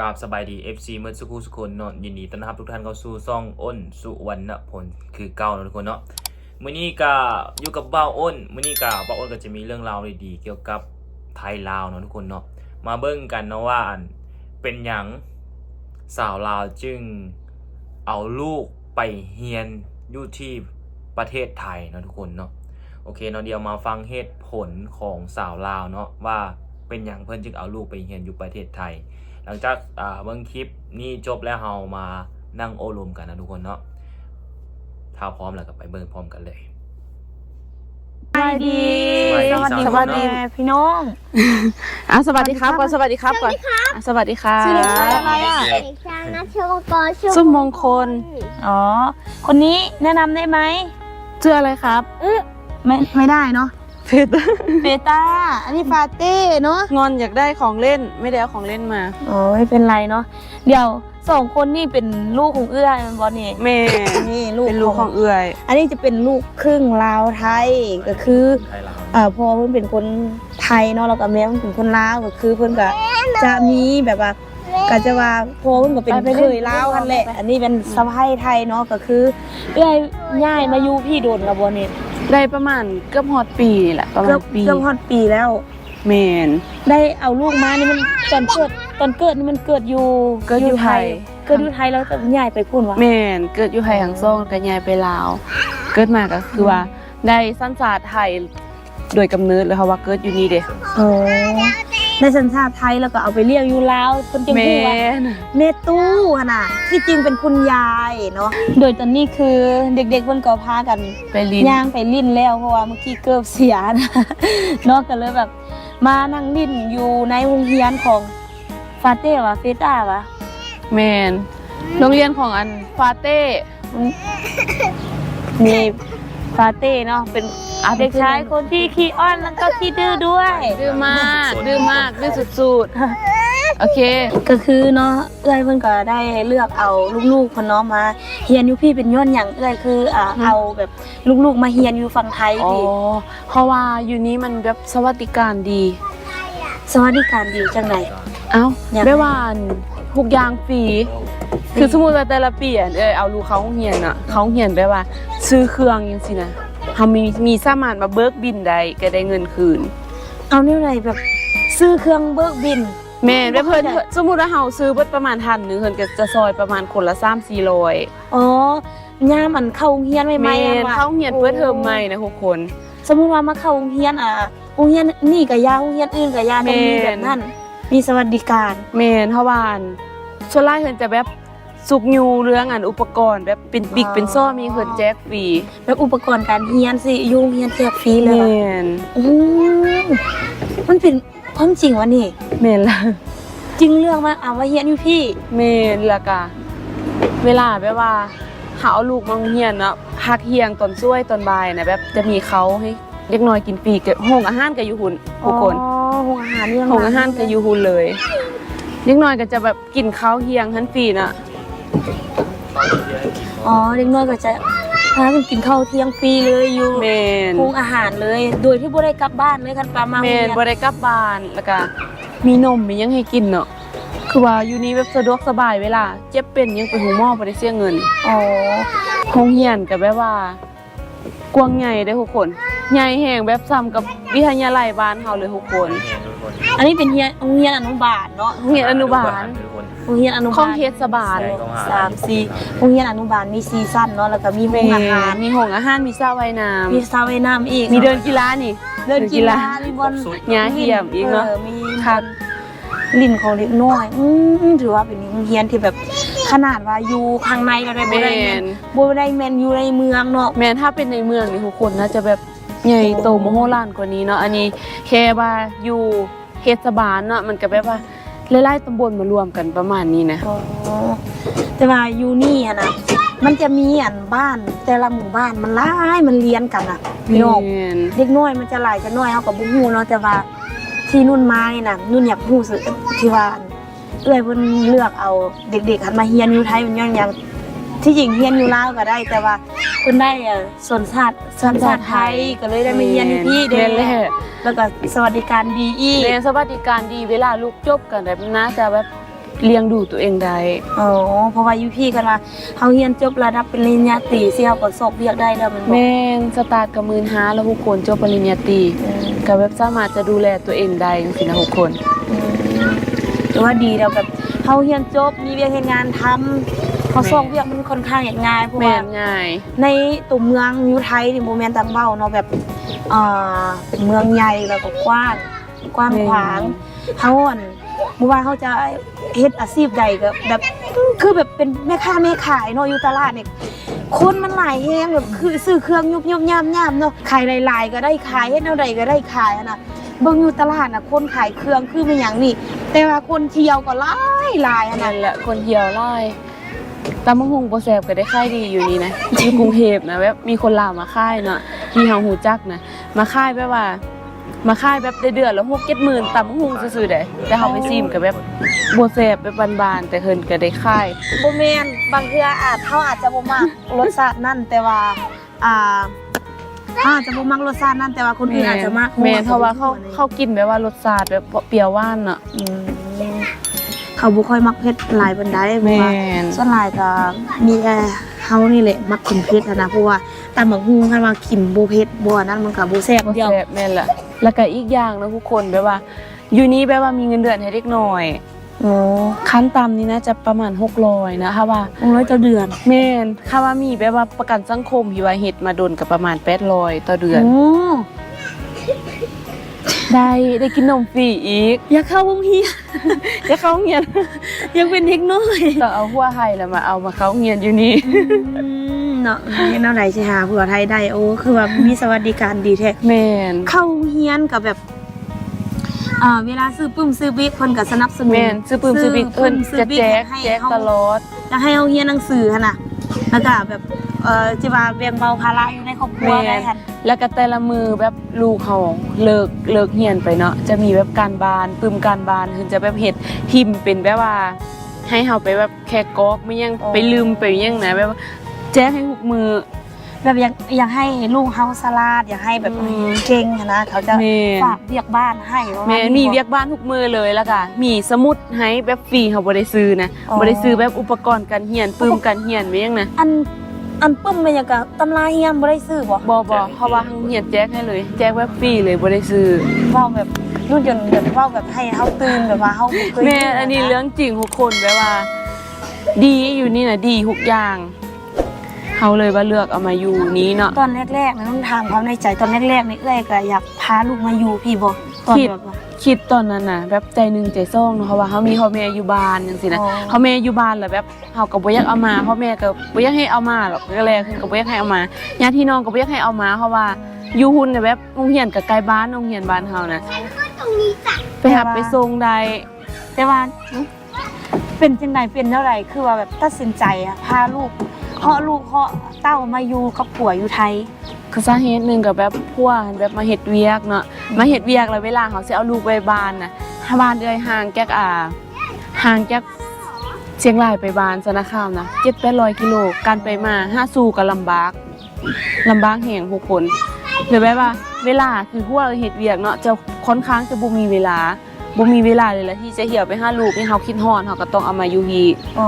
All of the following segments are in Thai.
กราบสบายดี FC เมื่อสักครู่สุคนเนาะยินดีต้อนรับทุกท่านเข้าสู่ซ่องอ้นสุวรรณพลคือเก้านะทุกคนเนาะมื้อนี้ก็อยู่กับบ่าอ้นมื้อนี้ก็บ่าอ้นก็จะมีเรื่องราวดีๆเกี่ยวกับไทยลาวเนาะทุกคนเนาะมาเบิ่งกันเนาะว่าอันเป็นหยังสาวลาวจึงเอาลูกไปเฮียนอยู่ที่ประเทศไทยเนาะทุกคนเนาะโอเคเนาะเดี๋ยวมาฟังเหตุผลของสาวลาวเนาะว่าเป็นอย่างเพื่อนจึงเอาลูกไปเรียนอยู่ประเทศไทย หลังจากอ่าเบิ่งคลิปนี้จบแล้วเฮามานั่งโอลมกันนะทุกคนเนาะถ้าพร้อมแล้วก็ไปเบิ่งพร้อมกันเลย สวัสดีสวัสดีสวัสดีครับพี่น้องอะสวัสดีครับก่อนสวัสดีครับก่อนอะสวัสดีค่ะชื่อเด็กชายอะไรอะเด็กชายนัชวกรสุมมงคลอ๋อคนนี้แนะนำได้ไหมชื่ออะไรครับไม่ไม่ได้เนาะ เพชรเบต้า อันนี้ฟาเต้เนาะ งอนอยากได้ของเล่นไม่ได้เอาของเล่นมาโอ้ไม่เป็นไรเนาะ เดี๋ยวสองคนนี่เป็นลูกของเอื้อยมันบอนี่แม่นี่ลูกเป็นลูกของเอื่อย อันนี้จะเป็นลูกครึ่งลาวไทยก็คือไทยลาวอ่าพอเพิ่นเป็นคนไทยเนาะแล้วก็แม่เพิ่นเป็นคนลาวก็คือเพิ่นก็จะมีแบบว่าก็จะว่าพอเพิ่นก็เป็นเคยลาวกันแหละ อันนี้เป็นสะพ้ายไทยเนาะก็คือเอื้อยย้ายมาอยู่พี่โดนกับบ่นี่ ได้ประมาณเกือบฮอดปีนี่แหละประมาเกือณบปีเกือบฮอดปีแล้ว แมน ได้เอาลูกมานี่มันตอนเกิดตอนเกิดนี่มันเกิดอยู่เกิดอยู่ไทย เกิดอยู่ไทยแล้วจะย้ายไปพุ่นวะแมนเกิดอยู่ไทยหังซ่องกันยายไปลาว เกิดมาก็คือว่าได้สัญชาติไทยโดยกำเนิดเลยค่ะว่าเกิดอยู่นี่เด้ โอ้ ในสัญชาติไทยแล้วก็เอาไปเลี้ยงอยู่ลาวเพิ่นจึงแมพูดว่านเมตู้ขนาดที่จริงเป็นคุณยายเนาะโดยตอนนี้คือเด็กๆเพิ่นก็พากันไปลิ้นย่างไปลิ้นแล้วเพราะว่าเมื่อกี้เกือบเสียนะเนาะก็เลยแบบมานั่งลิ้นอยู่ในโรงเรียนของฟาเต้วะเฟต้าวะแมนโรงเรียนของอันฟาเต้มี ฟาเต้เนาะเป็นเด็กชายคนที่ขี้อ้อนแล้วก็ขี้ดื้อด้วย ดื้อมากดื้อมากดื้อสุดๆ โอเค ก็คือเนาะเอื้อยเพิ่นก็ได้เลือกเอาลูกๆคนเนาะมาเฮียนอยู่พี่เป็นย้อนอย่างเอื้อยคืออ่าอืมเอาแบบลูกๆมาเฮียนอยู่ฝั่งไทยอ๋อพี่เพราะว่าอยู่นี้มันแบบสวัสดิการดี สวัสดิการดีจังไหนเอ้ายังไงได้ว่าอันทุกอย่างฟรี คือสมมุติว่าแต่ละปีอะเออเอาลูกเขาโรงเรียนอะเขาโรงเรียนได้ว่า ซื้อเครื่องจังซี่นะเฮามีมีสามารถมาเบิกบินได้ก็ได้เงินคืน เอาเนี่ยอะไรแบบ ซื้อเครื่องเบิกบิน แม่นได้เพิ่นบ่เข้าใจสมมุติว่าเฮาซื้อเบิดประมาณทันหนึงเพิ่นก็จะซอยประมาณคนละ3-400อ๋อย่ามันเข้าโรงเรียนใหม่แม่ๆอะนว่ะเขาโรงเรียนเปิดเทอมใหม่นะทุกคน สมมุติว่ามาเข้าโรงเรียนอะโรงเรียนนี่กับยาโรงเรียนอื่นกับยาต้องมีแม่นแบบนั้น มีสวัสดิการแม่นเพราะว่าอันส่วนหลายเพิ่นจะแบบ สุกยูเรื่องอันอุปกรณ์แบบเป็นบิ๊กอ๋อเป็นซ้อมีเพิ่นแจกฟรีแบบอุปกรณ์การเรียนสิอยุ่โรงเรียนแจกฟรีเลยแม่ว่ะนโอ้มันเป็นความจริงวะนี่ แม่นละจริงเรื่องมาอ่าว่าเฮียนอยู่พี่แม่นและกะเวลาแบบว่าหาเอาลูกมาโรงเรียนเนาะพักเที่ยงตอนช่วยตอนบ่ายนะแบบจะมีเขาให้เด็กน้อยกินฟรีกับห้องอาหารก็อยู่หุ่นทุกคนอ๋อโรงอาหารเรื่องห้องอาหารก็อยู่หุ่นเลย เด็กน้อยก็จะแบบกินข้าวเที่ยงทันฟรีน่ะ อ๋อเด็กน้อยก็จะพากันกินข้าวเที่ยงฟรีเลยอยู่แม่นโรงอาหารเลย โดยที่บ่ได้กลับบ้านเลยคันปลามาโรงแม่เรียนนบ่ได้กลับบ้านแล้วก็มีนมมีหยังให้กินเนาะคือว่าอยู่นี่แบบสะดวกสบายเวลา เจ็บเป็นยังไปหูหมอบ่ได้เสียเงินอ๋อโรงเรียนก็แบบว่ากว้างใหญ่เด้อทุกคนใหญ่แฮงแบบซ้ำกับวิทยาลัยบ้านเฮาเลยทุกคน อันนี้เป็นเฮียนโรงเรียนอนุบาลเนาะโรงเรียนอนุบาลทุกคน โรงเรียนอนุบาลของเทศบาลสามสี่โรงเรียนอนุบาลมีซีซั่นเนาะแล้วก็มีโรงอาหารมีห้องอาหารมีสระว่ายน้ำมีสระว่ายน้ำอีกมีเดินกีฬานี่เดินกีฬามีบอลหญ้าเหี่ยมอีกเนาะมีครับลิ่นของเล็กน้อยอืมถือว่าเป็นโรงเรียนที่แบบขนาดว่าอยู่ข้างในก็ได้บ่แม่ได้แม่นนบ่ได้แม่นอยู่ในเมืองเนาะ แม้ถ้าเป็นในเมืองนี่ทุกคนน่าจะแบบใหญ่โตมโหฬารกว่านี้เนาะอันนี้แค่ว่าอยู่ เทศบาลเนาะมันก็แบบว่าหลายๆตำบลมารวมกันประมาณนี้นะ อ๋อแต่ว่าอยู่นี่อะนะมันจะมีอันบ้านแต่ละหมู่บ้านมันหลายมันเรียนกันอะพี่น้องแม่นเด็กน้อยมันจะหลายจะน้อยเฮาก็บ่ฮู้เนาะแต่ว่าที่นุ่นมานี่น่ะนุ่นอยากฮู้สึที่ว่าเอื้อยเพิ่นเลือกเอาเด็กๆหันมาเรียนอยู่ไทยมันยังยัง ที่จริงเรียนอยู่ลาวก็ได้ แต่ว่าเพิ่นได้อะสัญชาติสัญชาติไทยก็เลยได้มาเรียนอยู่ที่เด้แม่นแหละแล้วก็สวัสดิการดีอีกแม่นสวัสดิการดีเวลาลูกจบกันแบบน่าจะแบบเลี้ยงดูตัวเองได้อ๋อเพราะว่าอยู่พี่กันว่าเฮาเรียนจบระดับปริญญาตรีสิเฮาก็สอบเวียกได้แล้วแมันบ่แม่นสตาร์ทกับหมื่นห้าแล้วทุกคนจบปริญญาตรีอืมก็แบบสามารถจะดูแลตัวเองได้จังซี่นะทุกคนอืมถือว่าดีแล้วแบบเฮาเรียนจบมีเวียกเฮ็ดงานทำ เขาสอบเวียกมันค่อนข้างเฮ็ดง่ายเพราะแม่ว่านง่ายในตัวเมืองอยู่ไทยนี่บ่แม่นตังเบ้าเนาะแบบเอ่อเป็นเมืองใหญ่แล้วก็กว้างกว้างขวางเฮาอั่นบ่ว่าเขาจะเฮ็ดอาชีพใดก็แบบคือแบบเป็นแม่ค้าแม่ขายเนาะอยู่ตลาดนี่คนมันหลายแฮงแบบคือซื้อเครื่องยุบยุบย่ำย่ำเนาะขายหลายๆก็ได้ขายเฮ็ดแนวใดก็ได้ขายอะนะเบิ่งอยู่ตลาดน่ะคนขายเครื่องคือมันหยังนี่ แต่ว่าคนเที่ยวก็หลายหลายอะนั่นะนแหละคนเหี่ยวไล่ ตำมะฮุงบ่แซ่บก็ได้ค่ายดีอยู่นี่นะอยู่กรุงเทพนะแบบมีคนลาวมาค่ายเนาะที่เฮาฮู้จักนะมาค่ายแบบว่า มาค่ายแบบได้เดือนละ6 7หมื่นตำมะฮุงซื่อๆได้แต่เฮาไปซิมก็แบบบ่แซ่บแบบบานๆแต่เพิ่นก็ได้ค่ายบ่แม่นบางเทื่ออาจเฮาอาจจะบ่มักรสชาตินั่นแต่ว่าอ่าเฮาอาจจะบ่มักรสชาตินั่นแต่ว่าคนอื่นอาจจะมักแม่นเพราะว่าเขาเขากินแบบว่ารสชาติแบบเปรี้ยวหวานเนาะอืม เขาบ่ค่อยมักเผ็ดหลายปานใดเพราะว่านส่วนหลายก็มีแต่เฮานี่แหละมักกินเผ็ดอะนะเพราะว่าตำบักหุ่งคันว่ากินบ่เผ็ดบ่อันนั้นมันก็บ่แซ่บบ่เดียว แซ่บแม่นล่ะแล้วก็อีกอย่างนะทุกคนแบบว่า อยู่นี้แบบว่ามีเงินเดือนให้เด็กน้อยโอ้ขั้นต่ำนี่นะจะประมาณ600นะคะว่า ร้อยต่อเดือนแม่นค่าว่ามีแบบว่าประกันสังคมที่ว่าเฮ็ดมาโดนกับประมาณ800ต่อเดือน โอ้ ได้ได้กินนมฟรีอีก อยากเข้าโรงเรียนจะเข้าโรงเรียนยังเป็นเด็กน้อยต้องเอาหัวไห้แล้วมาเอามาเข้าโรงเรียนอยู่นี่อืมเนาะแนวใดสิหาผัวไทยได้โอ้คือว่ามีสวัสดิการดีแท้แม่นเข้าเฮียนกับแบบอ่าเวลาซื้อปุ้มซื้อบิ๊กเพิ่นก็สนับสนุนแม่นซื้อปืนซื้อบิ๊กเพิ่นซื้อจะบิ๊กแจกให้แจกเฮาตลอดจะให้เฮาเฮียนหนังสือหั่นน่ะแล้วก็แบบ เอ่อจะว่าแบ่งเบาภาระอยู่ในครอบครัวแม่ ได้หั่นแล้วก็แต่ละมือแบบลูกเขาเลิกเลิกเรียนไปเนาะจะมีแบบการบ้านปึมการบ้านคือจะแบบเฮ็ดทิมเป็นแบบว่า ให้เฮาไปแบบแค่กอกไม่ยังไปลืมไปยังนะแบบว่าแจ้งให้ทุกมือ แบบอยากอยากให้ลูกเฮาสลาดอยากให้แบบอืม เก่งหั่นนะเขาจะแม่นฝากเรียกบ้านให้ประาณแม่นี้มีบ่เวียกบ้านทุกมือเลยแล้วก็มีสมุดให้แบบฟรีเขาบ่ได้ซื้อนะอ๋อบ่ได้ซื้อแบบอุปกรณ์การเรียนปึมการเรียนไม่ยังนะ อัน อันปึ้มเป็นหยังกะตำราเฮียนบ่ได้ซื้อบ่บ่บ่เพราะว่าทางเรียนแจกให้เลย แจกแบบฟรีเลยบ่ได้ซื้อเว้าแบบรุ่นจนแบบเว้าแบบให้เฮาตื่นแบบว่าเฮาบ่เคยแม่อันนี้เรื่องจริงทุกคนแบบว่า ดีอยู่นี่นะดีทุกอย่างเขาเลยว่าเลือกเอามาอยู่นี้เนาะตอนแรกๆนะต้องถามความในใจตอนแรกๆนี่เอ้ยก็อยากพาลูกมาอยู่พี่บ่ตอนคิดแบบว่า คิดตอนนั้นน่ะแบบใจหนึงใจซ่องเนาะเพราะว่าเขามีพ่อแม่อยู่บ้านจังซี่นะอ๋อ พ่อแม่อยู่บ้านแล้วแบบเขาก็บ่อยากเอามาพ่อแม่ก็บ่อยากให้เอามาหรอกก็เลยคือก็บ่อยากให้เอามาญาติพี่น้องก็บ่อยากให้เอามาเพราะว่าอยู่หุ่นน่ะแบบโรงเรียนก็ใกล้บ้านโรงเรียนบ้านเฮานะตรงนี้จ้ะไปหับไปส่งได้แต่ว่าเป็นจังไดเป็นเท่าไหร่คือว่าแบบตัดสินใจอะพาลูก เพาะลูกเพาะเต้ามาอยู่กับผัวอยู่ไทยคือสาเหตุหนึงก็แบบพวกแบบมาเฮ็ดเวียกเนาะมาเฮ็ดเวียกแล้วเวลาเขาสิเอาลูกไปบ้านน่ะถ้าบ้านเอ้ยห่างแก๊กอ่าห่างแก๊กเชียงรายไปบ้านสนาคามนะ7-800กิโลการไปมาห้าสู่ก็ลำบากลำบากแห่งผู้คนหรือแบบว่า เวลาคือพวกเฮ็ดเวียกเนาะจะค่อนข้างจะบ่มีเวลาบ่มีเวลาเลยละที่จะเหี่ยวไปหาลูกนี่เฮาคิดฮอดเฮาก็ต้องเอามาอยู่ฮีอ๋อ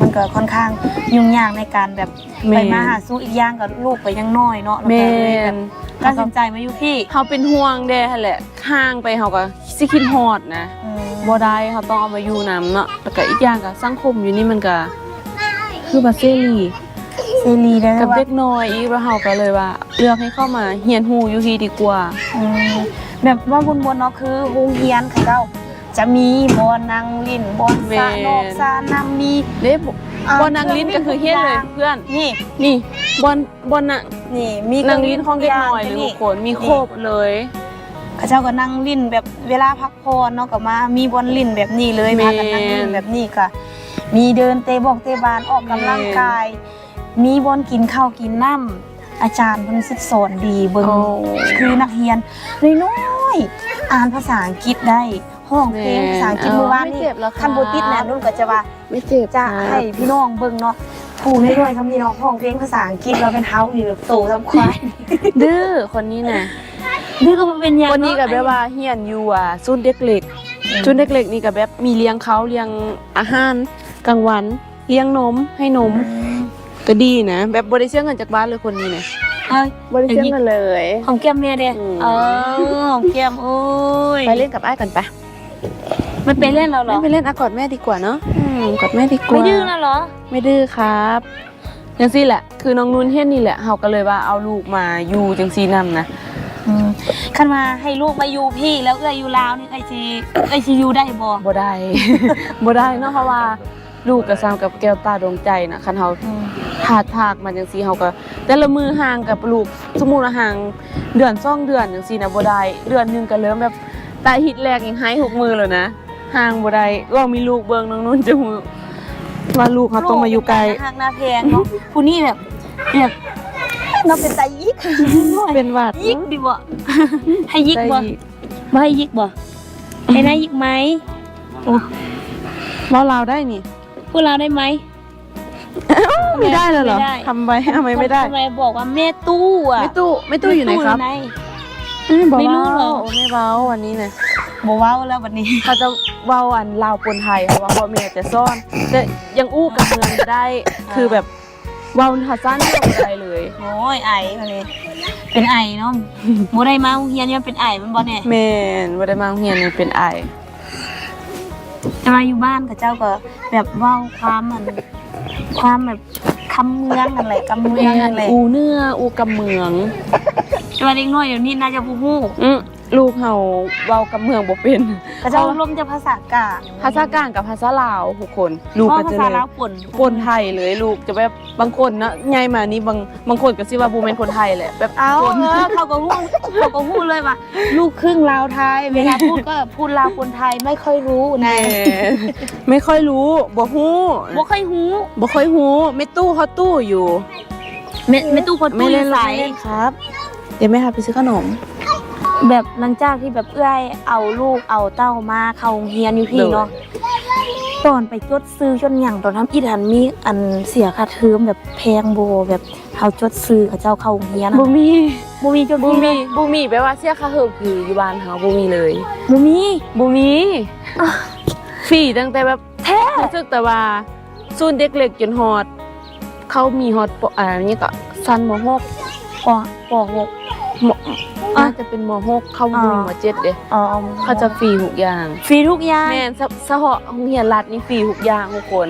มัน ก็ค่อนข้างยุ่งยากในการแบบแม่ไปนมาหาสู้อีกอย่างกับลูกก็ยังน้อยเนาะแม่แล้วก็เลยแบบตัดนสินใจมาอยู่พี่เฮาเป็นห่วงแด้หั่นแหละห่างไปเฮาก็สิคิดฮอดนะอืมบ่ได้เขาต้องเอามาอยู่นํเนาะแล้วก็อีกอย่างก็สังคมอยู่นี่มันก็คือบ่เสรีเซรีได้กับว่าเด็กน้อยอีกแล้วเฮาก็เลยว่าเลือกให้เข้ามาเรียนรู้อยู่ที่ดีกว่าอืมแบบว่าบนบนๆเนาะคือโรงเรียนเขาเจ้า จะมีบอนนางลินบอนสระนอกสระน้ำมีเด้บ่อ่าบ่นางลิ้นก็คือเฮียนเลยเพื่อนนี่นี่บอนบอนน่ะนี่มีนางลิ้นของเด็กน้อยเลยทุกคนมีครบเลยเขาเจ้าก็นั่งลิ้นแบบเวลาพักผ่อนเนาะก็มามีบอลลิ้นแบบนี้เลยแม่มานกันนั่งลิ้นแบบนี้ก็มีเดินเตะบอกเตะบานออกกำลังกาย มีบอลกินข้าวกินน้ำอาจารย์เพิ่นสิสอนดีเบิ่งโอ้คือนักเรียนน้อยๆอ่านภาษาอังกฤษได้ ห้องเพลงแม่ภาษาอังกฤษเอาเมื่อวานไม่นี่เจ็บหรอกครับคันบ่ติดแน่นุ่นก็จะว่าไม่เจ็บจะให้พี่น้องเบิ่งเนาะผู้น้อยๆทำนี่เนาะห้องเพลงภาษาอังกฤษเราเป็นเฮานี่แบบโตทำควายดื้อคนนี้น่ะนี่ก็บ่เป็นหยังคนนี้ก็เาะแบบว่าเฮียนอยู่อะศูนย์เด็กเล็กจุดเล็กๆนี่ก็แบบมีเลี้ยงเขาเลี้ยงอาหารกลางวัน เลี้ยงนมให้นม ก็ดีนะ แบบบ่ได้เสียเงินจากบ้านเลยคนนี้นะเอ้ยบ่ได้เสียเงินเลยหอมแก้มแม่เด้อืมเออหอมแก้มโอ้ยไปเล่นกับไอ้ายกันไป มันไปเล่นเราเหรอ ไม่ไปเล่นอะกอดแม่ดีกว่าเนาะอืมกอดแม่ดีกว่า ไม่ดื้อแล้วเหรอ ไม่ดื้อครับจังซี่แหละ คือน้องนุ่นเฮ็ดนี่แหละเฮาก็เลยว่าเอาลูกมาอยู่จังซี่นํนะอืมคันมาให้ลูกมาอยู่พี่แล้วเอ้ยอยู่ลาวนี่เอ้ยสิเอ้ยสิอยู่ได้บ่บ่ได้ บ่ได้เนาะเพราะว่าลูกก็ซ้ำกับแก้วตาดวงใจนะคันเฮาอืมถาดถากมันจังซี่เฮาก็ แต่ละมือห่างกับลูกสมมุติว่าห่างเดือนสองเดือนจังซี่นะบ่ได้เดือนหนึงก็เริ่มแบบ ตาหิดแรกยังหายหกมือแล้วนะห่างบ่ได้ว่ามีลูกเบิ่งน้องนุ่นจะฮู้ว่าลูกเขาต้องมาอยู่ไกลหักหน้าแพงเนาะผู้นี้แบบแบบเราเป็นตายิกเป็นหวัดยิกดิบ่ให้ยิกบ่ใจบ่ให้ยิกบ่ให้นายยิกไหมโอ้เว้าลาวได้นี่พวกเราได้ไหมไม่ได้เลยเหรอไม่ได้ทำไว้ทำไมไม่ได้ทำไมบอกว่าแม่ตู้อะไม่ตู้ไม่ตู้อยู่ไหนครับแม่เบาๆ ไม่รู้เหรอโไม่เบาวันนี้นะบอกว่าแล้ววันนี้ เขาจะเว้าอันลาวปนไทยเพราะว่าพ่อแม่จะซ่อนแต่ยังอู้กับเมืองจะได้ คือแบบเว้าภาษาเนี่ยไม่ได้เลย โอ้ยไอวันนี้เป็นไอเนาะโมได้มาโรงเรียนเนี่ยเป็นไอมันบ่เนี่ยแม่นบ่ได้มาโรงเรียนนี่เป็นไอแต่มาอยู่บ้านกับเจ้าก็แบบเว้าความมัน ความแบบคำเมืองอะไรคำเมืองอะไรอูเนื้ออูกับเมือง แต่ว่าเด็กน้อยเดี๋ยวนี้น่าจะบูฮู้อือลูกเฮาเว้ากับเมืองบ่เป็นกับเจ้าลมจะภาษากลางภาษากลางกับภาษาลาวทุกคน ลูกเพก็ราะภาจะษาเลยลาวป่นปนไทยเลยลูกจะแบบบางคนนะใหญ่มานี่บางบางคนก็สิว่าบ่แม่นคนไทยแหละแบบเอาคนเออเขาก็ฮู้เขาก็ฮู้เลยว่า ลูกครึ่งลาวไทย เวลาพูดก็พูดลาวคนไทยไม่ค่อยรู้นะแหมไม่ค่อยรู้บ่ฮู้บ่ค่อยฮู้บ่ค่อยฮู้ไม่ตู้เขาตู้อยู่ไม่ไม่ตู้คนไม่ตู้เล่นใสไม่เล่นครับเดี๋ยวแม่พาไปซื้อขนม แบบหลังจากที่แบบเอื้อยเอาลูกเอาเต้ามาเข้าโรงเรียนอยู่พี่โดยเนาะตอนไปจดซื้อจนหยังตอนทำอีทันมีอันเสียค่าเทอมแบบแพงโบแบบเขาจดซื้อเขาเจ้าเข้าโรงเรียนอะบ่มีบ่มีจดบ่มีมีบ่มีแปลว่าเสียค่าเฮิมคืออยู่บ้านเฮาบ่มีเลยบ่มีบ่มีฟรีตั้งแต่แบบแท้รู้สึกแต่ว่าศูนย์เด็กเล็กจนฮอด เขามีฮอดปอ่านี่ก็ซันมหกปอปอหก มอะน่าจะเป็นมหกเข้าอ๋มอมเจ็ดเด้อ๋อเขาจะฟรีทุกอย่างฟรีทุกอย่างแม่นสะสะเหาะโรงเรียนรัฐนี่ฟรีทุกอย่างทุกคน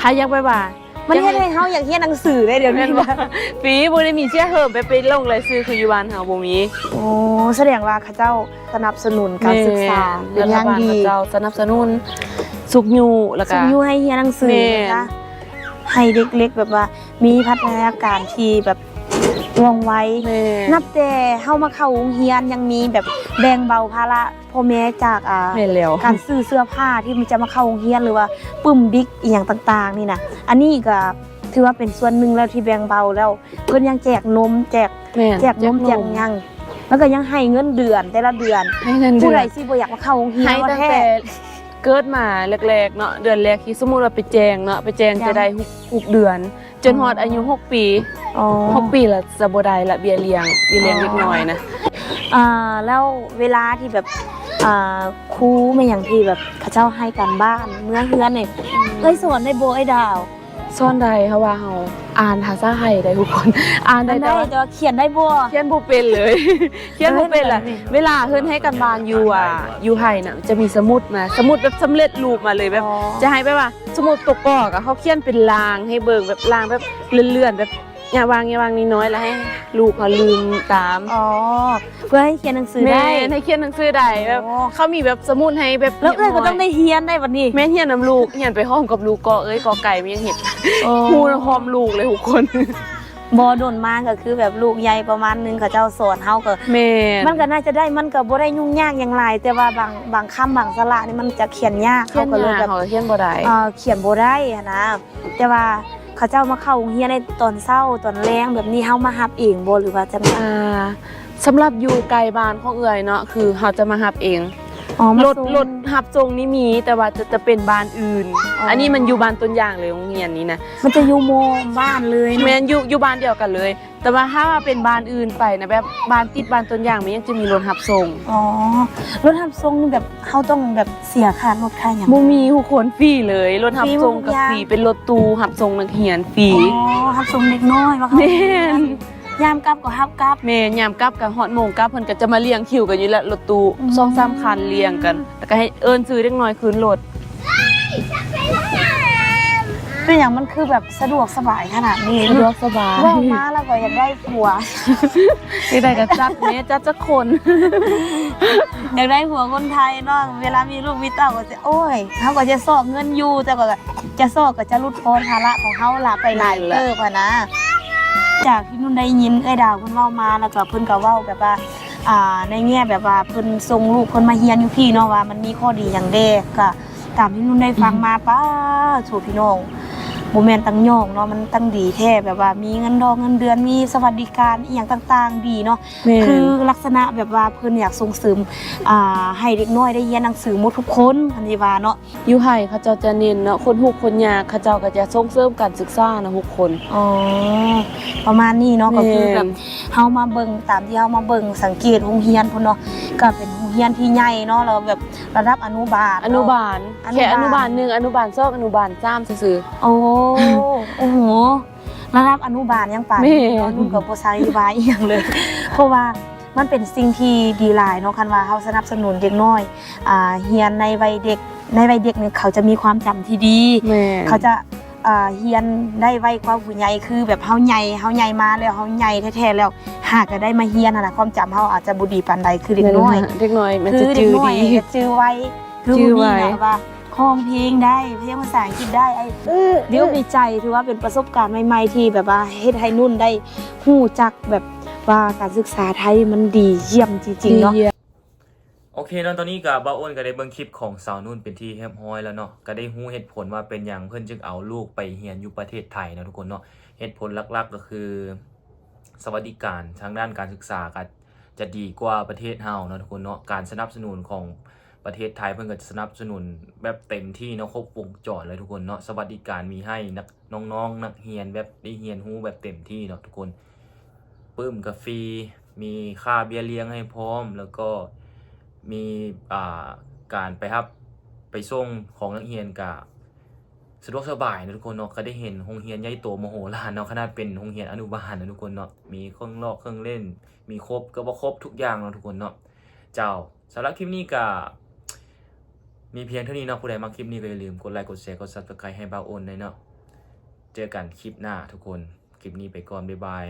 ถ้าอยากไปว่ามันเฮ็ดให้เฮาอยากเรียนหนังสือได้เดี๋ยวแม่นี้นบ่ฟรีบ่ได้มีเสียเฮิมไปไปลงรายชื่อคืออยู่บ้านเฮาบ่มีโอ้แสดงว่าเขาเจ้าสนับสนุนการศึกษาแม่เป็นอย่างดีรัฐบลเจ้าสนับสนุนสุขอยู่แล้วก็ซึ่งอยู่ให้เรียนหนังสือแม่นะคะให้เด็กเล็กแบบว่ามีพัฒนาการที่แบบ ว่องไวแม่ นับแต่เข้ามาเข้าโรงเรียนยังมีแบบแบ่งเบาภาระพ่อแม่จากอ่าแม่นแล้ว การซื้อเสื้อผ้าที่มันจะมาเข้าโรงเรียนหรือว่าปึ้มบิ๊กอีหยังต่าง ๆ นี่นะอันนี้ก็ถือว่าเป็นส่วนหนึ่งแล้วที่แบ่งเบาแล้ว เพิ่นยังแจกนมแจกแม่นแจกนมแจกหยังแล้วก็ยังให้เงินเดือนแต่ละเดือน ให้เงินเดืผู้อใดนสิบ่อยากมาเข้าโรงเรียนให้ว่าตั้งแท้ แต่เกิดมาแรกๆเนาะเดือนแรกที่สมมุติว่าไปแจงเนาะไปแจงจ้ะ จะได้หกหกเดือน จนฮอดอายุหกปีอ๋อหกปีละจะบ่ได้ละเบี้ยเลี้ยงเบี้ยเลี้ยงเล็กน้อยนะอ่าแล้วเวลาที่แบบอ่าครูไม่อย่างที่แบบพระเจ้าให้การบ้านเมื่อเฮือนเนี่ยเอ้ยสอนได้โบไอ้ดาว ซ่อนใดเพราะว่าเฮาอ่านภาษาไทยได้ทุกคน อ่านได้ได้แต่ว่าแต่ว่าเขียนได้บ่เขียนบ่เป็นเลย เขียนบ่เป็นล่ะเออเวลาเพิ่นให้กันบ้านอยู่อะอยู่ไห้น่ะจะมีสมุดมาสมุดแบบสำเร็จรูปมาเลยแบบอ๋อจะให้แบบว่า สมุดตกกอกอะเขาเขียนเป็นลางให้เบิ่งแบบลางแบบเลื่อนๆแบบ อย่าวางอย่าวางนิดน้อยแล้วให้ลูกเขาลืมตามอ๋อเพื่อให้เขียนหนังสือแม่ได้ให้เขียนหนังสือได้แบบโอ้ เขามีแบบสมุดให้แบบแล้วเอ้ยก็ต้องได้เฮียนได้วันนี้แม่เฮียนนำลูกเฮียนไปห้องกับลูกกอเอ้ยกอไก่มันยังเห็นโอ้ฮูหอมลูกเลยทุกคนบ่โดนมากก็คือแบบลูกใหญ่ประมาณนึงเขาเจ้าสอนเฮาก็ แม่มันก็น่าจะได้มันก็บ่ได้ยุ่งยากอย่างไร แต่ว่าบางบางคำบางสระนี่มันจะเขียนยากเขียเขานก็เลยยากแบบเขาก็เขียนบ่ได้ เอ่อเขียนบ่ได้อะนะแต่ว่า เขาเจ้ามาเข้าโรงเรียนในตอนเศร้าตอนแรงแบบนี้เฮามาหับเองบ่หรือว่าจังได๋อ่าสำหรับอยู่ไกลบ้านของเอื่อยเนาะคือเขาจะมาหับเอง อ๋อมารถส่ง รถหับส่งนี่มีแต่ว่าจะจะเป็นบ้านอื่น อ๋ออั อันนี้มันอยู่บ้านต้นอย่างเลยโรงเรียนนี้นะมันจะอยู่โมบ้านเลยเนอะแม่นอยู่อยู่บ้านเดียวกันเลย แต่ว่าถ้าว่าเป็นบ้านอื่นไปนะแบบบ้านติดบ้านต้นอย่างมันยังจะมีรถหับส่งอ๋อรถทำทรงนี่แบบเขาต้องแบบเสียค่ารถค่าอย่าง บ่มีทุกคนฟรีเลยรถหับส่งกับฟรีหมดทุกอย่างฟรีเป็นรถตู้หับส่งนักเรียนฟรี อ๋อทำทรงเด็กน้อยมาเขาแม่น ยามกลับก็ฮับกลับ แม่ยามกลับกับฮอดโมงกลับเพิ่นก็จะมาเลี้ยงคิวกันอยู่แล้วรถตู้อืม สองสามคันเลี้ยงกัน แล้วก็ให้เอิ้นซื้อเล็กน้อยคืนรถเป็นอย่างมันคือแบบสะดวกสบายขนาดนี้สะดวกสบายว่ามาแล้วก็อยากได้ผัว ที่ได้ก็จัดแม่จัดจักคน อยากได้ผัวคนไทยเนาะเวลามีลูกมีเต้าก็จะโอ้ยเขาก็จะสอกเงินอยู่แต่ก็จะสอกก็จะรุดพ้นภาระของเขาละไปหลายเติบอะนะ จากที่นุ่นได้ยินเอ้ยดาวเพิ่นเว้ามาแล้วก็เพิ่นก็เว้าแบบว่าอ่าในแง่แบบว่าเพิ่นส่งลูกเพิ่นมาเฮียนอยู่พี่เนาะว่ามันมีข้อดีอย่างเด้ก็ตามที่นุ่นได้ฟังมาป้าถูพี่น้อง บ่แม่นตั้งย่องเนาะมันตั้งดีแท้แบบว่ามีเงินดอกเงินเดือนมีสวัสดิการอีหยังต่างๆ ดีเนาะแม่คือลักษณะแบบว่าเพิ่นอยากส่งเสริมอ่าให้เด็กน้อยได้เรียนหนังสือหมดทุกคนอันนี้ว่าเนาะอยู่ไห้เขาเจ้าจะเน้นเนาะคนทุกข์คนยากเขาเจ้าก็จะส่งเสริมการศึกษานะทุกคนอ๋อประมาณนี้เนาะแม่ก็คือแบบเฮามาเบิ่งตามที่เฮามาเบิ่งสังเกตโรงเรียนพุ่นเนาะก็เป็นโรงเรียนที่ใหญ่เนาะแล้วแบบระดับอนุบาลอนุบาลอนุบาลแค่อนุบาลหนึ่งอนุบาลสองอนุบาลสามซื่อโอ้โอ้โหระดับอนุบาลยังปานแม่นี้เนาะนุ่นกับบ่ใช้บายอีหยังเลย เพราะว่ามันเป็นสิ่งที่ดีหลายเนาะคันว่าเฮาสนับสนุนเด็กน้อยอ่าเรียนในวัยเด็กในวัยเด็กเนี่ยเขาจะมีความจำที่ดีๆแม่เขาจะอ่าเฮียนได้ไวกว่าผู้ใหญ่คือแบบเฮาใหญ่เฮาใหญ่มาแล้วเฮาใหญ่แท้ๆแล้วหากจะได้มาเฮียนน่ะนะความจำเฮาอาจจะบ่ดีปานใดคือเด็กน้อยเด็กน้อยมันคืจะอเด็จืกอน้อยดีจะจื้อไวคือจื้อไวมีแบบว่า คล้องเพลงได้เพลงภาษาอังกฤษได้ไอ้เดี๋ยวดีใจถือว่าเป็นประสบการณ์ใหม่ๆที่แบบว่าเฮ็ดให้นุ่นได้ฮู้จักแบบว่าการศึกษาไทยมันดีเยี่ยมจริงๆเนาะดีโอเคเนาะตอนนี้กับบ้าอ้นก็ได้เบิ่งคลิปของสาวนุ่นเป็นที่เรียบร้อยแล้วเนาะก็ได้ฮู้เหตุผลว่าเป็นอย่างเพิ่นจึงเอาลูกไปเรียนอยู่ประเทศไทยเนาะทุกคนเนาะเหตุผลหลักๆก็คือ สวัสดิการทางด้านการศึกษาก็จะดีกว่าประเทศเฮาเนาะทุกคนเนาะการสนับสนุนของ ประเทศไทยเพิ่นก็จะสนับสนุนแบบเต็มที่เนาะครบวงจรเลยทุกคนเนาะสวัสดิการมีให้นักน้องๆ นักเรียนแบบได้เรียนรู้แบบเต็มที่เนาะทุกคนปึ้มกาแฟมีค่าเบี้ยเลี้ยงให้พร้อม แล้วก็มีอ่าการไปครับไปส่งของนักเรียนกับสะดวกสบายนะทุกคนเนาะก็ได้เห็นโรงเรียนใหญ่โตมโหฬารเนาะขนาดเป็นโรงเรียนอนุบาลนะทุกคนเนาะมีเครื่องลอกเครื่องเล่น มีครบก็บ่ครบทุกอย่างเนาะทุกคนเนาะเจ้าสำหรับคลิปนี้ก็ มีเพียงเท่านี้เนาะผู้ใดมาคลิปนี้ก็อย่าลืมกดไลค์กดแชร์กดซับสไครต์ให้บ้าโอนเลยเนาะเจอกันคลิปหน้าทุกคน คลิปนี้ไปก่อน บ๊ายบาย